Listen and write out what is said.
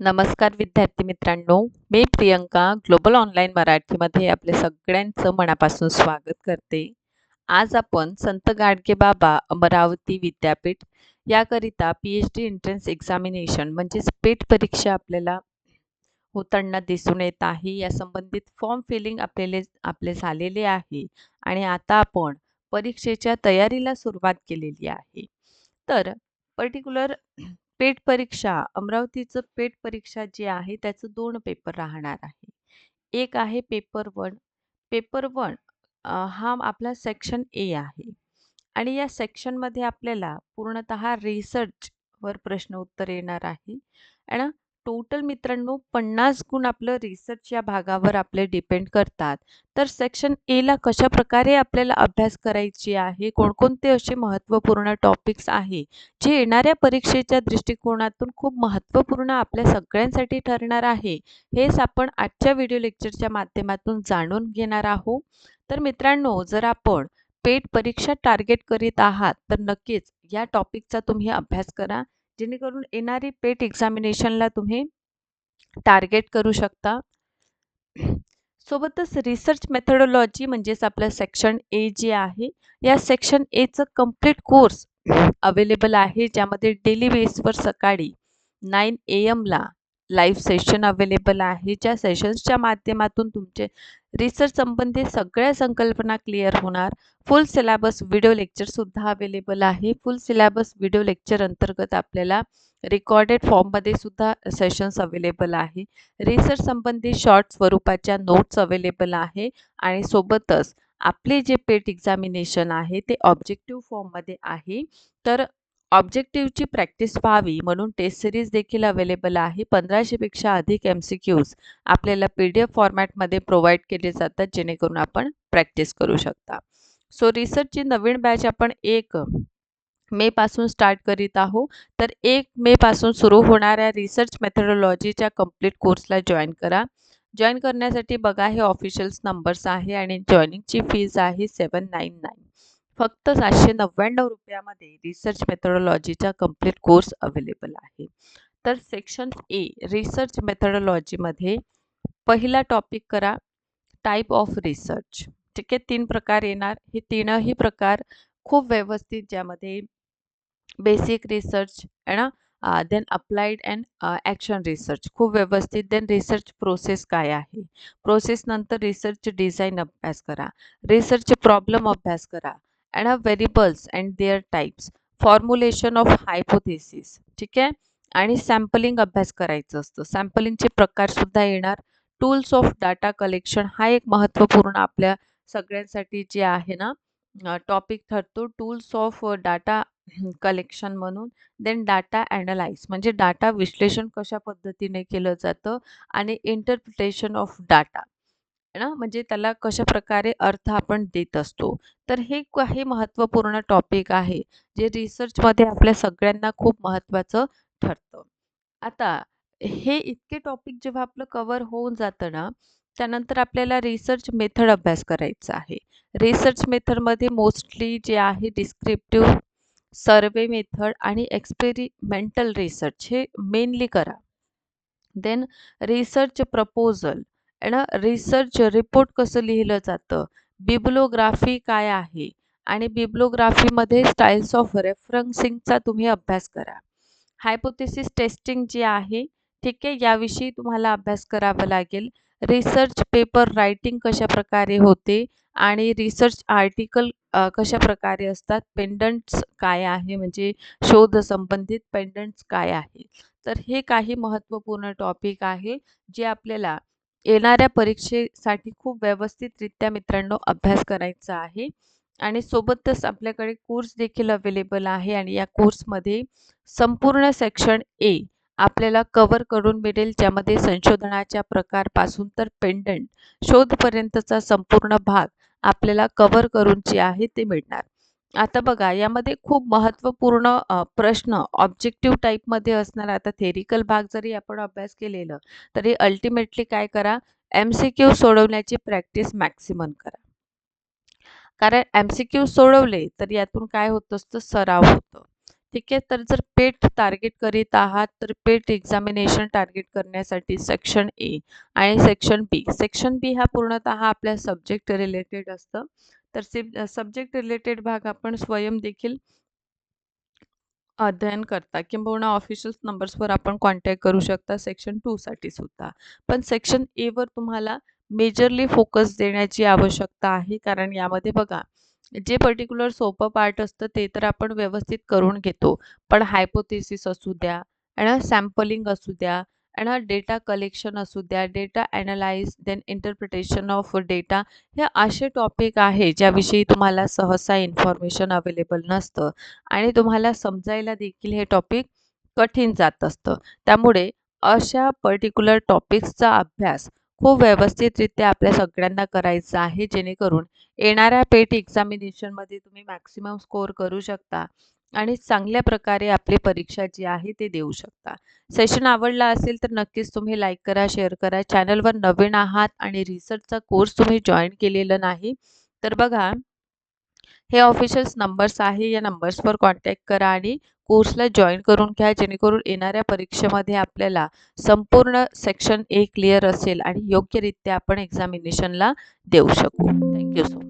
नमस्कार विद्यार्थी मित्रांनो मी प्रियंका ग्लोबल ऑनलाईन मराठीमध्ये आपले सगळ्यांचं मनापासून स्वागत करते. आज आपण संत गाडगे बाबा अमरावती विद्यापीठ याकरिता P H D entrance examination म्हणजेच पेट परीक्षा आपल्याला होताना दिसून येत आहे. या संबंधित फॉर्म फिलिंग आपल्याले आपले झालेले आहे आणि आता आपण परीक्षेच्या तयारीला सुरुवात केलेली आहे. तर पर्टिक्युलर पेट परीक्षा अमरावतीचं पेट परीक्षा जी आहे त्याचं दोन पेपर राहणार आहे. एक आहे पेपर वन. पेपर वन हा आपला सेक्शन ए आहे. आणि या सेक्शनमध्ये आपल्याला पूर्णत रिसर्चवर प्रश्न उत्तर येणार आहे. आणि टोटल मित्रांनो पन्नास गुण आपलं रिसर्च या भागावर आपले डिपेंड करतात. तर सेक्शन एला कशा प्रकारे आपल्याला अभ्यास करायची आहे? कोणकोणते असे महत्त्वपूर्ण टॉपिक्स आहे? जे येणाऱ्या परीक्षेच्या दृष्टिकोनातून खूप महत्त्वपूर्ण आपल्या सगळ्यांसाठी ठरणार आहे हेच आपण आजच्या व्हिडिओ लेक्चरच्या माध्यमातून जाणून घेणार आहोत. तर मित्रांनो जर आपण पेट परीक्षा टार्गेट करीत आहात तर नक्कीच या टॉपिकचा तुम्ही अभ्यास करा. जेणेकरून येणारी पेट एक्झामिनेशनला तुम्ही टार्गेट करू शकता. सोबतच रिसर्च मेथडॉलॉजी म्हणजेच आपलं सेक्शन ए जे आहे या सेक्शन एचं कंप्लीट कोर्स अवेलेबल आहे ज्यामध्ये डेली बेसवर सकाळी नाईन ए एमला लाईव्ह सेशन अवेलेबल आहे. ज्या सेशन्सच्या माध्यमातून तुमचे रिसर्च संबंधित सगळ्या संकल्पना क्लिअर होणार. फुल सिलेबस व्हिडिओ लेक्चरसुद्धा अवेलेबल आहे. फुल सिलेबस व्हिडिओ लेक्चर अंतर्गत आपल्याला रेकॉर्डेड फॉर्ममध्ये सुद्धा सेशन्स अवेलेबल आहे. रिसर्च संबंधित शॉर्ट स्वरूपाच्या नोट्स अवेलेबल आहे. आणि सोबतच आपले जे पेट एक्झामिनेशन आहे ते ऑब्जेक्टिव्ह फॉर्ममध्ये आहे. तर ऑब्जेक्टिव्हची प्रॅक्टिस व्हावी म्हणून टेस्ट सिरीज देखील अवेलेबल आहे. पंधराशेपेक्षा अधिक एम सी क्यूज आपल्याला पी डी एफ फॉर्मॅटमध्ये प्रोव्हाइड केले जातात जेणेकरून आपण प्रॅक्टिस करू शकता. सो रिसर्चची नवीन बॅच आपण एक मेपासून स्टार्ट करीत आहोत. तर एक मेपासून सुरू होणाऱ्या रिसर्च मेथडॉलॉजीच्या कंप्लीट कोर्सला जॉईन करा. जॉईन करण्यासाठी बघा हे ऑफिशियल्स नंबर्स आहे आणि जॉईनिंगची फीज आहे सेवन नाईन नाईन फक्त सातशे नव्याण्णव रुपयामध्ये रिसर्च मेथडॉलॉजीचा कंप्लीट कोर्स अवेलेबल आहे. तर सेक्शन ए रिसर्च मेथडॉलॉजीमध्ये पहिला टॉपिक करा टाईप ऑफ रिसर्च ठीक आहे तीन प्रकार येणार. हे तीनही प्रकार खूप व्यवस्थित ज्यामध्ये बेसिक रिसर्च आहे ना then applied and action research खूप व्यवस्थित. देन रिसर्च प्रोसेस काय आहे? प्रोसेस नंतर रिसर्च डिझाईन अभ्यास करा. रिसर्च प्रॉब्लेम अभ्यास करा. And a variables and their types formulation of hypothesis ठीक आहे? आणि सॅम्पलिंग अभ्यास करायचं असतं. सॅम्पलिंगचे प्रकारसुद्धा येणार. टूल्स ऑफ डाटा कलेक्शन हा एक महत्त्वपूर्ण आपल्या सगळ्यांसाठी जे आहे ना टॉपिक ठरतो. टूल्स ऑफ डाटा कलेक्शन म्हणून. देन डाटा ॲनालाइज म्हणजे डाटा विश्लेषण कशा पद्धतीने केलं जातं? आणि इंटरप्रिटेशन ऑफ डाटा ना? म्हणजे त्याला कशा प्रकारे अर्थ आपण देत असतो. तर हे काही महत्त्वपूर्ण टॉपिक आहे जे रिसर्चमध्ये आपल्या सगळ्यांना खूप महत्त्वाचं ठरतं. आता हे इतके टॉपिक जेव्हा आपलं कवर होऊन जातं ना त्यानंतर आपल्याला रिसर्च मेथड अभ्यास करायचा आहे. रिसर्च मेथडमध्ये मोस्टली जे आहे डिस्क्रिप्टिव्ह सर्वे मेथड आणि एक्सपेरिमेंटल रिसर्च हे मेनली करा. देन रिसर्च प्रपोजल आणि रिसर्च रिपोर्ट कसं लिहिलं जातं? बिब्लोग्राफी काय आहे? आणि बिब्लोग्राफीमध्ये स्टाईल्स ऑफ रेफरन्सिंगचा तुम्ही अभ्यास करा. हायपोथेसिस टेस्टिंग जी आहे ठीक आहे? याविषयी तुम्हाला अभ्यास करावा लागेल. रिसर्च पेपर रायटिंग कशा प्रकारे होते? आणि रिसर्च आर्टिकल कशा प्रकारे असतात? पेंडंट्स काय आहे? म्हणजे शोध संबंधित पेंडंट्स काय आहे तर हे काही महत्त्वपूर्ण टॉपिक आहे जे आपल्याला येणाऱ्या परीक्षेसाठी खूप व्यवस्थितरित्या मित्रांनो अभ्यास करायचा आहे. आणि सोबतच आपल्याकडे कोर्स देखील अवेलेबल आहे आणि या कोर्समध्ये संपूर्ण सेक्शन ए आपल्याला कवर करून मिळेल ज्यामध्ये संशोधनाच्या प्रकारपासून तर पेंडंट शोधपर्यंतचा संपूर्ण भाग आपल्याला कवर करून जे आहे ते मिळणार. आता बघा यामध्ये खूप महत्त्वपूर्ण प्रश्न ऑब्जेक्टिव्ह टाईपमध्ये असणार. आता थेरिकल भाग जरी आपण अभ्यास केलेलं तरी अल्टिमेटली काय करा? एम सी क्यू सोडवण्याची प्रॅक्टिस मॅक्सिमम करा. कारण एम सी क्यू सोडवले तर यातून काय होत असतं? सराव होतं. ठीक आहे? तर जर पेट टार्गेट करीत आहात तर पेट एक्झामिनेशन टार्गेट करण्यासाठी सेक्शन ए आणि सेक्शन बी. सेक्शन बी हा पूर्णतः आपल्या सब्जेक्ट रिलेटेड असतं. तर सब्जेक्ट रिलेटेड भाग आपण स्वयं देखील अध्ययन करता किंबहुना ऑफिशियल नंबर्सवर आपण कॉन्टॅक्ट करू शकता सेक्शन टूसाठी सुद्धा. पण सेक्शन एवर तुम्हाला मेजरली फोकस देण्याची आवश्यकता आहे. कारण यामध्ये बघा जे पर्टिक्युलर सोपं पार्ट असतं ते तर आपण व्यवस्थित करून घेतो. पण हायपोथेसिस असू द्या आणि सॅम्पलिंग असू द्या आणि डेटा कलेक्शन असू द्या data analyse then interpretation of data हे असे टॉपिक आहे ज्याविषयी तुम्हाला सहसा इन्फॉर्मेशन अवेलेबल नसतं. आणि तुम्हाला समजायला देखील हे टॉपिक कठीण जात असतं. त्यामुळे अशा पर्टिक्युलर टॉपिक्सचा अभ्यास खूप व्यवस्थितरित्या आपल्या सगळ्यांना करायचा आहे जेणेकरून येणाऱ्या पेट एक्झामिनेशनमध्ये तुम्ही मॅक्सिमम स्कोअर करू शकता. आणि चांगल्या प्रकारे आपली परीक्षा जी आहे ते देऊ शकता. सेशन आवडला असेल तर नक्कीच तुम्ही लाईक करा शेअर करा. चॅनलवर नवीन आहात आणि रिसर्चचा कोर्स तुम्ही जॉईन केलेला नाही तर बघा हे ऑफिशियल्स नंबर्स आहे. या नंबर्सवर कॉन्टॅक्ट करा आणि कोर्सला जॉईन करून घ्या. जेणेकरून येणाऱ्या परीक्षेमध्ये आपल्याला संपूर्ण सेक्शन ए क्लिअर असेल आणि योग्यरित्या आपण एक्झामिनेशनला देऊ शकू. Thank you so much